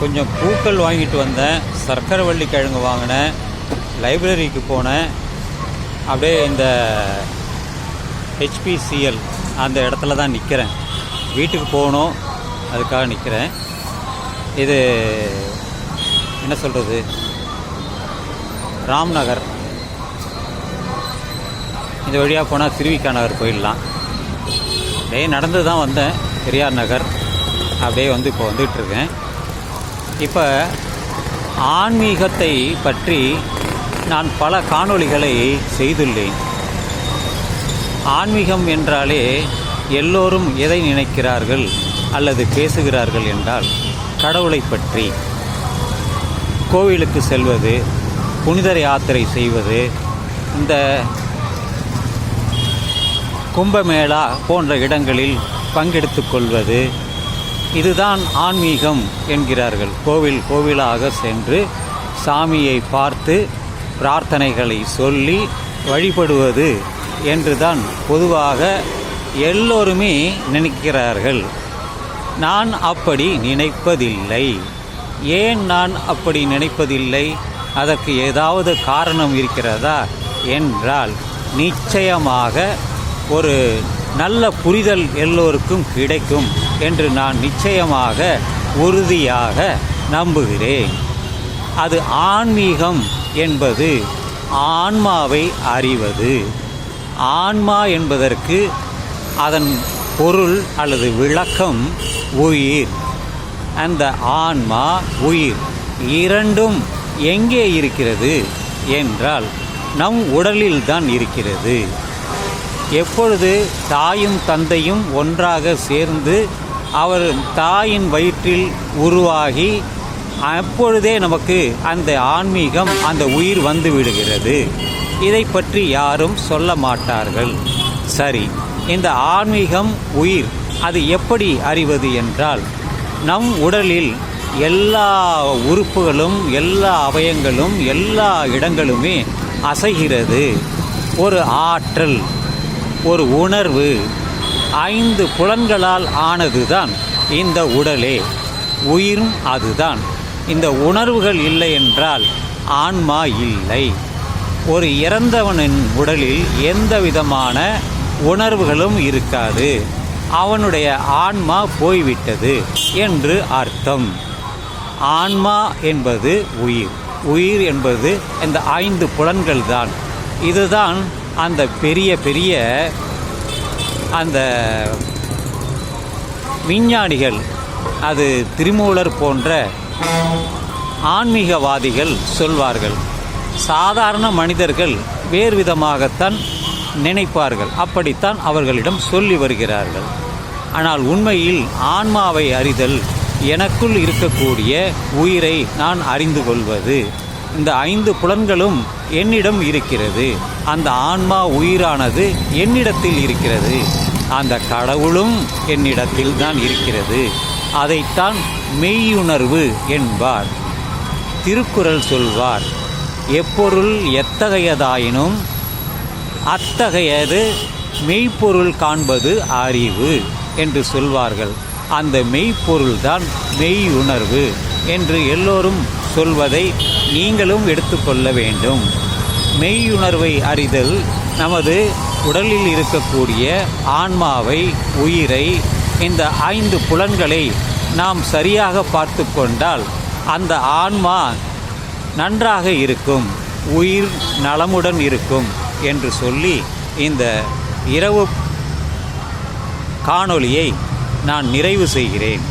கொஞ்சம் பூக்கள் வாங்கிட்டு வந்தேன். சர்க்கரைவள்ளி கிழங்கு வாங்கினேன். லைப்ரரிக்கு போனேன். அப்படியே இந்த ஹெச்பிசிஎல் அந்த இடத்துல தான் நிற்கிறேன் வீட்டுக்கு போகணும். அதுக்காக நிற்கிறேன் இது என்ன சொல்கிறது ராம்நகர். இந்த வழியாக போனால் திருவிக்கா நகர் போயிடலாம். அப்படியே நடந்து தான் வந்தேன். பெரியார் நகர். அப்படியே வந்து இப்போ வந்துகிட்ருக்கேன் இப்போ ஆன்மீகத்தை பற்றி நான் பல காணொளிகளை செய்துள்ளேன். ஆன்மீகம் என்றாலே எல்லோரும் எதை நினைக்கிறார்கள் அல்லது பேசுகிறார்கள் என்றால் கடவுளை பற்றி. கோவிலுக்கு செல்வது புனிதர் யாத்திரை செய்வது இந்த கும்பமேளா போன்ற இடங்களில் பங்கெடுத்து கொள்வது இதுதான் ஆன்மீகம் என்கிறார்கள். கோவில் கோவிலாக சென்று சாமியை பார்த்து பிரார்த்தனைகளை சொல்லி வழிபடுவது என்றுதான் பொதுவாக எல்லோருமே நினைக்கிறார்கள். நான் அப்படி நினைப்பதில்லை. ஏன் நான் அப்படி நினைப்பதில்லை? அதற்கு ஏதாவது காரணம் இருக்கிறதா? என்றால் நிச்சயமாக ஒரு நல்ல புரிதல் எல்லோருக்கும் கிடைக்கும். என்று நான் நிச்சயமாக உறுதியாக நம்புகிறேன். அது ஆன்மீகம் என்பது ஆன்மாவை அறிவது. ஆன்மா என்பதற்கு அதன் பொருள் அல்லது விளக்கம் உயிர். அந்த ஆன்மா உயிர். இரண்டும் எங்கே இருக்கிறது என்றால் நம் உடலில்தான் இருக்கிறது. எப்பொழுது தாயும் தந்தையும் ஒன்றாக சேர்ந்து அவர் தாயின் வயிற்றில் உருவாகி அப்பொழுதே நமக்கு அந்த ஆன்மீகம் அந்த உயிர் வந்து விடுகிறது. இதை பற்றி யாரும் சொல்ல மாட்டார்கள். சரி இந்த ஆன்மீகம் உயிர் அது எப்படி அறிவது என்றால் நம் உடலில் எல்லா உறுப்புகளும் எல்லா அவயங்களும் எல்லா இடங்களுமே அசைகிறது. ஒரு ஆற்றல் ஒரு உணர்வு ஐந்து புலன்களால் ஆனதுதான் இந்த உடலே. உயிரும் அதுதான். இந்த உணர்வுகள் இல்லை என்றால் ஆன்மா இல்லை. ஒரு இறந்தவனின் உடலில் எந்த விதமான உணர்வுகளும் இருக்காது. அவனுடைய ஆன்மா போய்விட்டது என்று அர்த்தம். ஆன்மா என்பது உயிர். உயிர் என்பது இந்த ஐந்து புலன்கள் தான் இதுதான் அந்த பெரிய பெரிய அந்த விஞ்ஞானிகள் அது திருமூலர் போன்ற ஆன்மீகவாதிகள் சொல்வார்கள். சாதாரண மனிதர்கள் வேறு விதமாகத்தான் நினைப்பார்கள். அப்படித்தான் அவர்களிடம் சொல்லி வருகிறார்கள். ஆனால் உண்மையில் ஆன்மாவை அறிதல் எனக்குள் இருக்கக்கூடிய உயிரை நான் அறிந்து கொள்வது. இந்த ஐந்து புலன்களும் என்னிடம் இருக்கிறது. அந்த ஆன்மா உயிரானது என்னிடத்தில் இருக்கிறது. அந்த கடவுளும் என்னிடத்தில் தான் இருக்கிறது. அதைத்தான் மெய்யுணர்வு என்பார். திருக்குறள் சொல்வார் எப்பொருள் எத்தகையதாயினும் அத்தகையது மெய்ப்பொருள் காண்பது அறிவு என்று சொல்வார்கள். அந்த மெய்ப்பொருள்தான் மெய்யுணர்வு என்று எல்லோரும் சொல்வதை நீங்களும் எடுத்துக்கொள்ள வேண்டும். மெய்யுணர்வை அறிதல் நமது உடலில் இருக்கக்கூடிய ஆன்மாவை உயிரை இந்த ஐந்து புலன்களை நாம் சரியாக பார்த்து கொண்டால் அந்த ஆன்மா நன்றாக இருக்கும் உயிர் நலமுடன் இருக்கும் என்று சொல்லி இந்த இரவு காணொளியை நான் நிறைவு செய்கிறேன்.